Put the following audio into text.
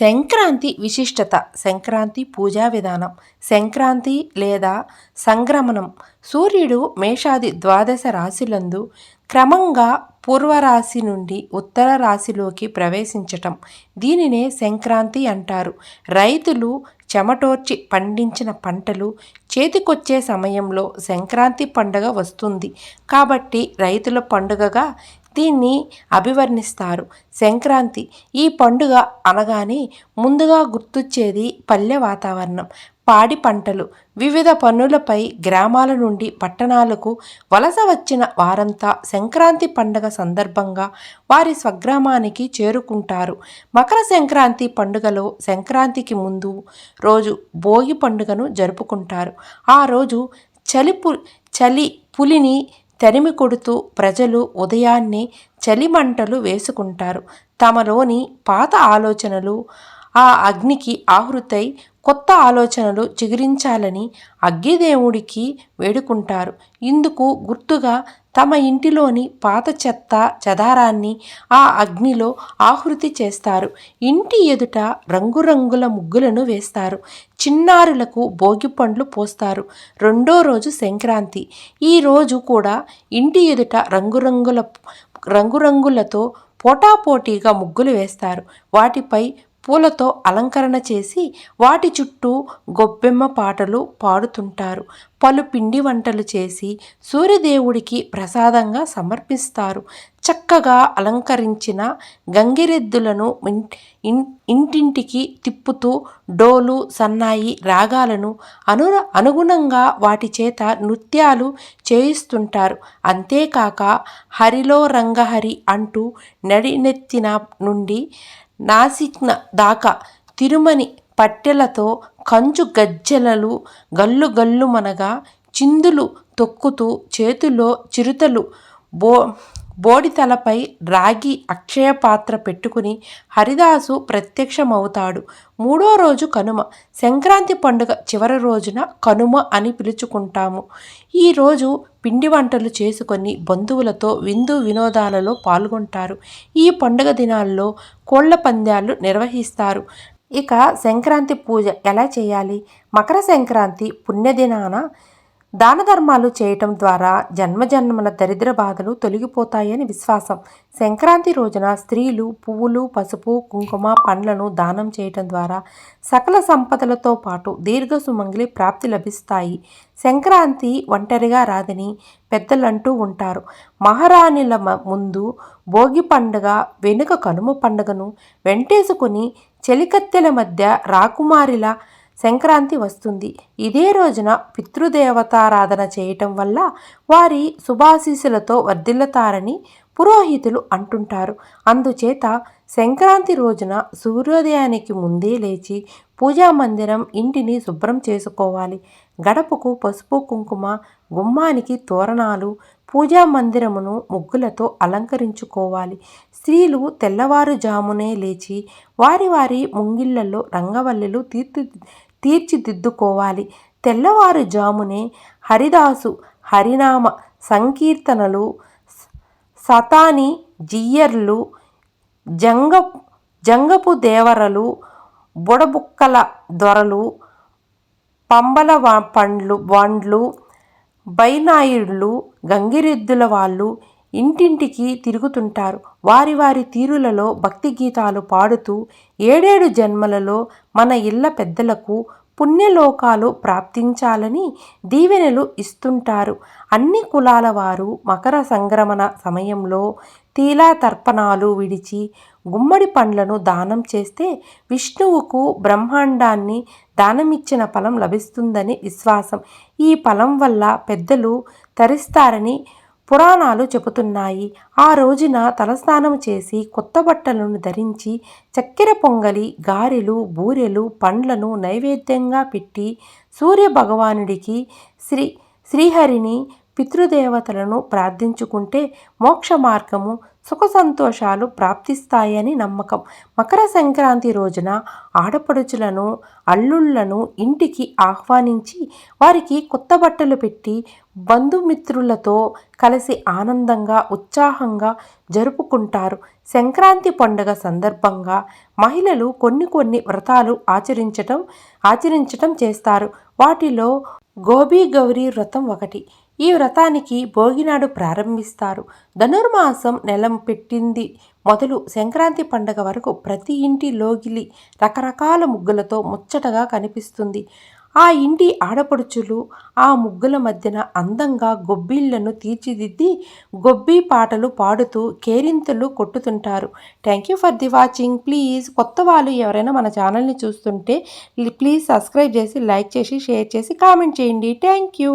సంక్రాంతి విశిష్టత. సంక్రాంతి పూజా విధానం. సంక్రాంతి లేదా సంక్రమణం. సూర్యుడు మేషాది ద్వాదశ రాశులందు క్రమంగా పూర్వరాశి నుండి ఉత్తర రాశిలోకి ప్రవేశించటం. దీనినే సంక్రాంతి అంటారు. రైతులు చెమటోర్చి పండించిన పంటలు చేతికొచ్చే సమయంలో సంక్రాంతి పండుగ వస్తుంది. కాబట్టి రైతుల పండుగగా దీన్ని అభివర్ణిస్తారు. సంక్రాంతి ఈ పండుగ అనగానే ముందుగా గుర్తొచ్చేది పల్లె వాతావరణం. పాడి పంటలు వివిధ పనులపై గ్రామాల నుండి పట్టణాలకు వలస వచ్చిన వారంతా సంక్రాంతి పండుగ సందర్భంగా వారి స్వగ్రామానికి చేరుకుంటారు. మకర సంక్రాంతి పండుగలో సంక్రాంతికి ముందు రోజు భోగి పండుగను జరుపుకుంటారు. ఆ రోజు చలి పు చలి పులిని తరిమి కొడుతూ ప్రజలు ఉదయాన్నే చలిమంటలు వేసుకుంటారు. తమలోని పాత ఆలోచనలు ఆ అగ్నికి ఆహృతై కొత్త ఆలోచనలు చిగురించాలని అగ్గిదేవుడికి వేడుకుంటారు. ఇందుకు గుర్తుగా తమ ఇంటిలోని పాత చెత్త చెదారాన్ని ఆ అగ్నిలో ఆహృతి చేస్తారు. ఇంటి ఎదుట రంగురంగుల ముగ్గులను వేస్తారు. చిన్నారులకు భోగి పండ్లు పోస్తారు. రెండో రోజు సంక్రాంతి. ఈ రోజు కూడా ఇంటి ఎదుట రంగురంగుల రంగురంగులతో పోటాపోటీగా ముగ్గులు వేస్తారు. వాటిపై పూలతో అలంకరణ చేసి వాటి చుట్టూ గొబ్బెమ్మ పాటలు పాడుతుంటారు. పలు పిండి వంటలు చేసి సూర్యదేవుడికి ప్రసాదంగా సమర్పిస్తారు. చక్కగా అలంకరించిన గంగిరెద్దులను ఇంటింటికి తిప్పుతూ డోలు సన్నాయి రాగాలను అను అనుగుణంగా వాటి చేత నృత్యాలు చేయిస్తుంటారు. అంతేకాక హరిలో రంగహరి అంటూ నడినెత్తిన నుండి నాసిక్న దాకా తిరుమని పట్టెలతో కంచు గజ్జెలలు గల్లు గల్లుమనగా చిందులు తొక్కుతూ చేతుల్లో చిరుతలు బో బోడి తలపై రాగి అక్షయ పాత్ర పెట్టుకుని హరిదాసు ప్రత్యక్షమవుతాడు. మూడో రోజు కనుమ. సంక్రాంతి పండుగ చివరి రోజున కనుమ అని పిలుచుకుంటాము. ఈరోజు పిండి వంటలు చేసుకొని బంధువులతో విందు వినోదాలలో పాల్గొంటారు. ఈ పండుగ దినాల్లో కోళ్ళ పందాలు నిర్వహిస్తారు. ఇక సంక్రాంతి పూజ ఎలా చేయాలి? మకర సంక్రాంతి పుణ్యదినాన దాన ధర్మాలు చేయటం ద్వారా జన్మజన్మల దరిద్ర బాధలు తొలగిపోతాయని విశ్వాసం. సంక్రాంతి రోజున స్త్రీలు పువ్వులు పసుపు కుంకుమ పండ్లను దానం చేయటం ద్వారా సకల సంపదలతో పాటు దీర్ఘ సుమంగిలి ప్రాప్తి లభిస్తాయి. సంక్రాంతి ఒంటరిగా రాదని పెద్దలంటూ ఉంటారు. మహారాణిల ముందు భోగి పండుగ వెనుక కనుమ పండుగను వెంటేసుకుని చెలికత్తెల మధ్య రాకుమారిల సంక్రాంతి వస్తుంది. ఇదే రోజున పితృదేవతారాధన చేయటం వల్ల వారి శుభాశీసులతో వర్ధిల్లుతారని పురోహితులు అంటుంటారు. అందుచేత సంక్రాంతి రోజున సూర్యోదయానికి ముందే లేచి పూజా మందిరం ఇంటిని శుభ్రం చేసుకోవాలి. గడపకు పసుపు కుంకుమ గుమ్మానికి తోరణాలు పూజా మందిరమును ముగ్గులతో అలంకరించుకోవాలి. స్త్రీలు తెల్లవారుజామునే లేచి వారి వారి ముంగిళ్ళలో రంగవల్లులు తీర్చి తీర్చిదిద్దుకోవాలి. తెల్లవారుజామునే హరిదాసు హరినామ సంకీర్తనలు సతాని జియ్యర్లు జంగ జంగపు దేవరలు బుడబుక్కల దొరలు పంబల పండ్లు బండ్లు బైనాయుళ్ళు గంగిరెద్దుల వాళ్ళు ఇంటింటికి తిరుగుతుంటారు. వారి వారి తీరులలో భక్తి గీతాలు పాడుతూ ఏడేడు జన్మలలో మన ఇళ్ళ పెద్దలకు పుణ్యలోకాలు ప్రాప్తించాలని దీవెనలు ఇస్తుంటారు. అన్ని కులాల వారు మకర సంక్రమణ సమయంలో తీలా తర్పణాలు విడిచి గుమ్మడి పండ్లను దానం చేస్తే విష్ణువుకు బ్రహ్మాండాన్ని దానమిచ్చిన ఫలం లభిస్తుందని విశ్వాసం. ఈ ఫలం వల్ల పెద్దలు తరిస్తారని పురాణాలు చెబుతున్నాయి. ఆ రోజున తలస్నానం చేసి కొత్త బట్టలను ధరించి చక్కెర పొంగలి గారెలు బూరెలు పండ్లను నైవేద్యంగా పెట్టి సూర్య భగవానుడికి శ్రీ శ్రీహరిని పితృదేవతలను ప్రార్థించుకుంటే మోక్ష మార్గము సుఖ సంతోషాలు ప్రాప్తిస్తాయని నమ్మకం. మకర సంక్రాంతి రోజున ఆడపడుచులను అల్లుళ్ళను ఇంటికి ఆహ్వానించి వారికి కొత్త బట్టలు పెట్టి బంధుమిత్రులతో కలిసి ఆనందంగా ఉత్సాహంగా జరుపుకుంటారు. సంక్రాంతి పండుగ సందర్భంగా మహిళలు కొన్ని కొన్ని వ్రతాలు ఆచరించటం ఆచరించటం చేస్తారు. వాటిలో గోబీ గౌరీ వ్రతం ఒకటి. ఈ వ్రతానికి భోగినాడు ప్రారంభిస్తారు. ధనుర్మాసం నెలం పెట్టింది. మొదలు సంక్రాంతి పండగ వరకు ప్రతి ఇంటి లోగిలి రకరకాల ముగ్గులతో ముచ్చటగా కనిపిస్తుంది. ఆ ఇంటి ఆడపడుచులు ఆ ముగ్గుల మధ్యన అందంగా గొబ్బిళ్ళను తీర్చిదిద్ది గొబ్బి పాటలు పాడుతూ కేరింతలు కొట్టుతుంటారు. Thank you for the watching please కొత్త వాళ్ళు ఎవరైనా మన ఛానల్ని చూస్తుంటే ప్లీజ్ సబ్స్క్రైబ్ చేసి లైక్ చేసి షేర్ చేసి కామెంట్ చేయండి. Thank you